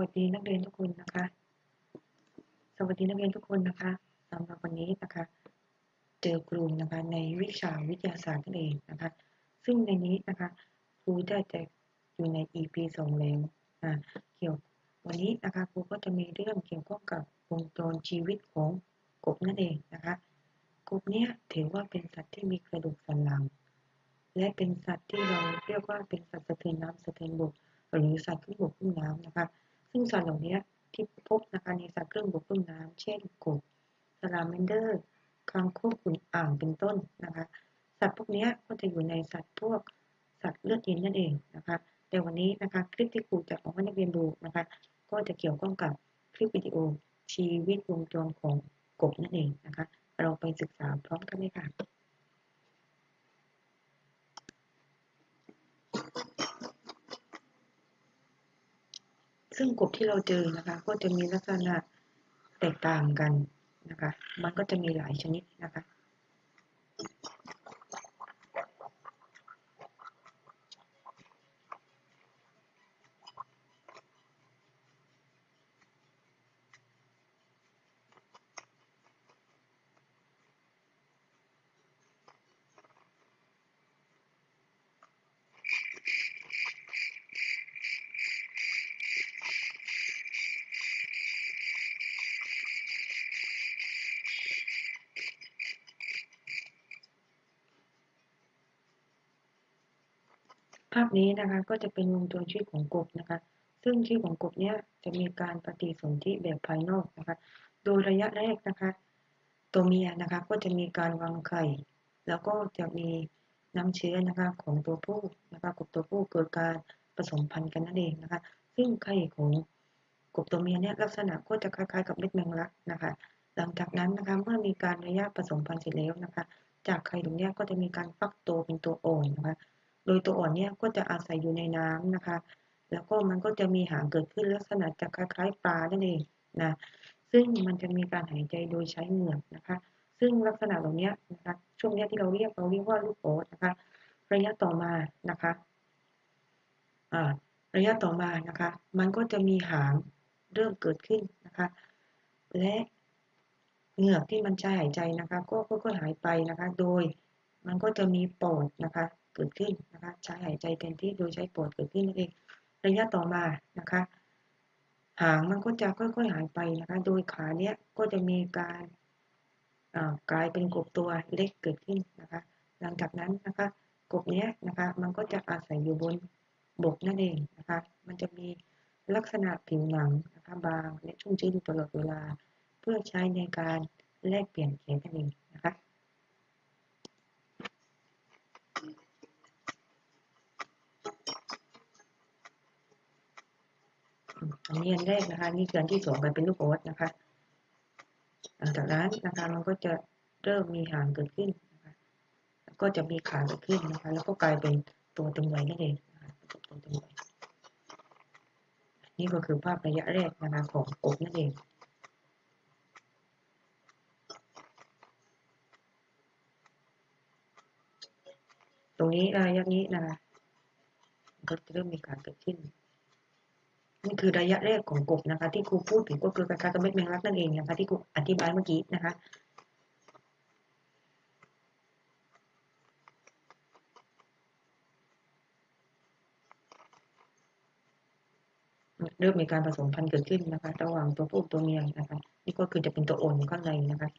วัสดีนักเรียนทุกคนนะคะ สวัสดีนักเรียนทุกคนนะคะสำหรับวันนี้นะคะ เจอกลุ่มนะคะในวิชาวิทยาศาสตร์นั่นเองนะคะ ซึ่งในนี้นะคะครูได้จกอยู่ใน EP สองแล้วอ่าเกี่ยววันนี้นะคะครูก็จะมีเรื่องเกี่ยวข้องกับวงจรชีวิตของกบนั่นเองนะคะกบเนี้ยถือว่าเป็นสัตว์ที่มีกระดูกสันหลัง และเป็นสัตว์ที่เราเรียกว่าเป็นสัตว์สะเทือนน้ำสะเทือนบกหรือสัตว์ครึ่งบกครึ่งน้ำนะคะ ซึ่งสัตว์เหล่านี้ที่พบนะคะในสัตว์ครึ่งบกครึ่งน้ำเช่นกบสลาแมนเดอร์คางคกขุนอ่างเป็นต้นนะคะ สัตว์พวกนี้ก็จะอยู่ในสัตว์พวกสัตว์เลือดเย็นนั่นเองนะคะแต่วันนี้นะคะคลิปที่ครูจะเอาให้นักเรียนดูนะคะ ก็จะเกี่ยวข้องกับคลิปวิดีโอชีวิตวงจรของกบนั่นเองนะคะ เราไปศึกษาพร้อมกันเลยค่ะ ซึ่งกบที่เราเจอนะคะ ก็จะมีลักษณะแตกต่างกันนะคะ มันก็จะมีหลายชนิดนะคะ ภาพนี้นะคะก็จะเป็นวงจรชีวิตของกบนะคะ ซึ่งชีวิตของกบเนี้ยจะมีการปฏิสนธิแบบภายนอกนะคะ โดยระยะแรกนะคะ ตัวเมียนะคะก็จะมีการวางไข่ แล้วก็จะมีน้ำเชื้อนะคะของตัวผู้นะคะกบตัวผู้เกิดการผสมพันธุ์กันนั่นเองนะคะ ซึ่งไข่ของกบตัวเมียเนี่ยลักษณะก็จะคล้ายๆกับเม็ดแมงลักนะคะ หลังจากนั้นนะคะเมื่อมีการระยะผสมพันธุ์เสร็จแล้วนะคะ จากไข่ตรงเนี้ยก็จะมีการฟักตัวเป็นตัวอ่อนนะคะ โดยตัวอ่อนเนี่ยก็จะอาศัยอยู่ในน้ำนะคะ แล้วก็มันก็จะมีหางเกิดขึ้นลักษณะจะคล้ายๆปลานั่นเองนะ ซึ่งมันจะมีการหายใจโดยใช้เหงือกนะคะ ซึ่งลักษณะเหล่านี้นะคะ ช่วงนี้ที่เราเรียกเราเรียกว่าลูกโอ๊นะคะ ระยะต่อมานะคะระยะต่อมานะคะ มันก็จะมีหางเริ่มเกิดขึ้นนะคะ และเหงือกที่มันใช้หายใจนะคะ ก็ค่อยๆหายไปนะคะ โดยมันก็จะมีปอดนะคะ เกิดขึ้นนะคะใช้หายใจแทนที่โดยใช้ปอดเกิดขึ้นนั่นเอง ระยะต่อมานะคะหางมันก็จะค่อยๆหายไปนะคะ โดยขาเนี้ยก็จะมีการกลายเป็นกบตัวเล็กเกิดขึ้นนะคะ หลังจากนั้นนะคะกบเนี้ยนะคะมันก็จะอาศัยอยู่บนบกนั่นเองนะคะ มันจะมีลักษณะผิวหนังนะคะบางและชุ่มชื้นอยู่ตลอดเวลา เพื่อใช้ในการแลกเปลี่ยนแขนนั่นเองนะคะ อันนี้อันแรกนะคะนี่คืออันที่สองไปเป็นลูกโอ๊ตนะคะหลังจากนั้นนะคะมันก็จะเริ่มมีหางเกิดขึ้นนะคะแล้วก็จะมีขาเกิดขึ้นนะคะ แล้วก็กลายเป็นตัวเต็มวัยนั่นเองนะคะตัวเต็มวัยนี่ก็คือภาพระยะแรกนะคะของกบนั่นเองตรงนี้ระยะนี้นะคะก็จะเริ่มมีการเกิดขึ้น นี่คือระยะแรกของกบนะคะ ที่ครูพูดถึงก็คือการกระเม็ดแมงลักนั่นเองนะคะที่ครูอธิบายเมื่อกี้นะคะเริ่มมีการผสมพันธุ์เกิดขึ้นนะคะ ระหว่างตัวผู้ตัวเมียนะคะ นี่ก็คือจะเป็นตัวอ่อนข้างในนะคะ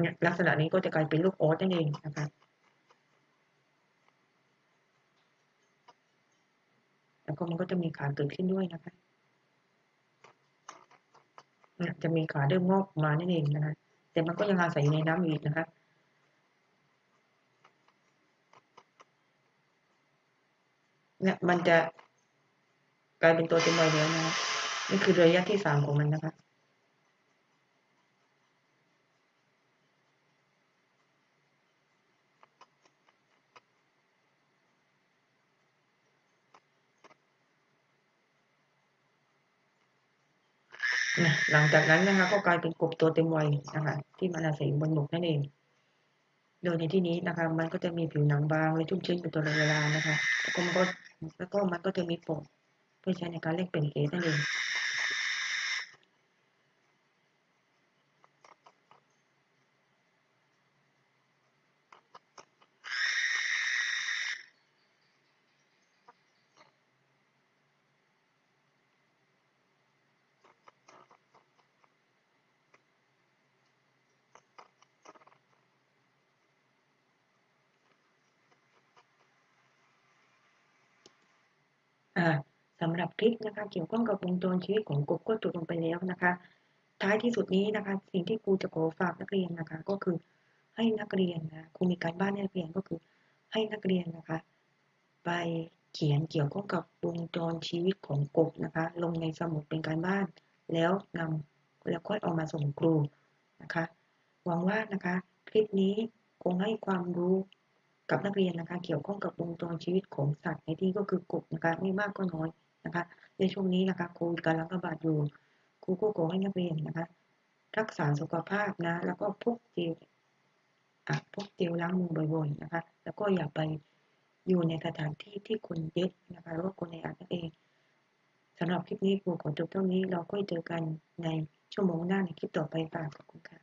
เนี่ยลักษณะนี้ก็จะกลายเป็นลูกโอ๊ตนั่นเองนะคะแล้วก็มันก็จะมีขาเกิดขึ้นด้วยนะคะเนี่ยจะมีขาเริ่มงอกมานั่นเองนะคะแต่มันก็ยังอาศัยอยู่ในน้ำอีกนะคะเนี่ยมันจะกลายเป็นตัวเต็มวัยแล้วนะคะนี่คือระยะที่สามของมันนะคะ หลังจากนั้นนะคะ ก็กลายเป็นกบตัวเต็มวัยนะคะ ที่มันอาศัยอยู่บนบกนั่นเอง โดยในที่นี้นะคะ มันก็จะมีผิวหนังบางและชุ่มชื้นเป็นตลอดเวลานะคะแล้วก็มันก็แล้วก็มันก็จะมีปกเพื่อใช้ในการเล่นเป็นเกสนั่นเอง อ่า สำหรับคลิปนะคะ เกี่ยวข้องกับวงจรชีวิตของกบก็จบลงไปแล้วนะคะ ท้ายที่สุดนี้นะคะ สิ่งที่ครูจะขอฝากนักเรียนนะคะ ก็คือให้นักเรียนนะครูมีการบ้านให้นักเรียนก็คือ ให้นักเรียนนะคะ ไปเขียนเกี่ยวข้องกับวงจรชีวิตของกบนะคะ ลงในสมุดเป็นการบ้าน แล้วนำแล้วค่อยเอามาส่งครูนะคะ หวังว่านะคะคลิปนี้คงให้ความรู้กับนักเรียนนะคะ เกี่ยวข้องกับวงจรชีวิตของสัตว์ในที่ก็คือกบนะคะไม่มากก็น้อย นะคะ ในช่วงนี้นะคะโควิดกำลังระบาดอยู่ครูก็ขอให้นักเรียนนะคะ รักษาสุขภาพนะ แล้วก็พกเจลอะพกเจลล้างมือบ่อยๆนะคะ แล้วก็อย่าไปอยู่ในสถานที่ที่คนเยอะนะคะหรือว่าคนในอัดนั่นเองสำหรับคลิปนี้ครูขอจบเท่านี้เราก็เจอกันในชั่วโมงหน้าในคลิปต่อไปค่ะขอบคุณค่ะ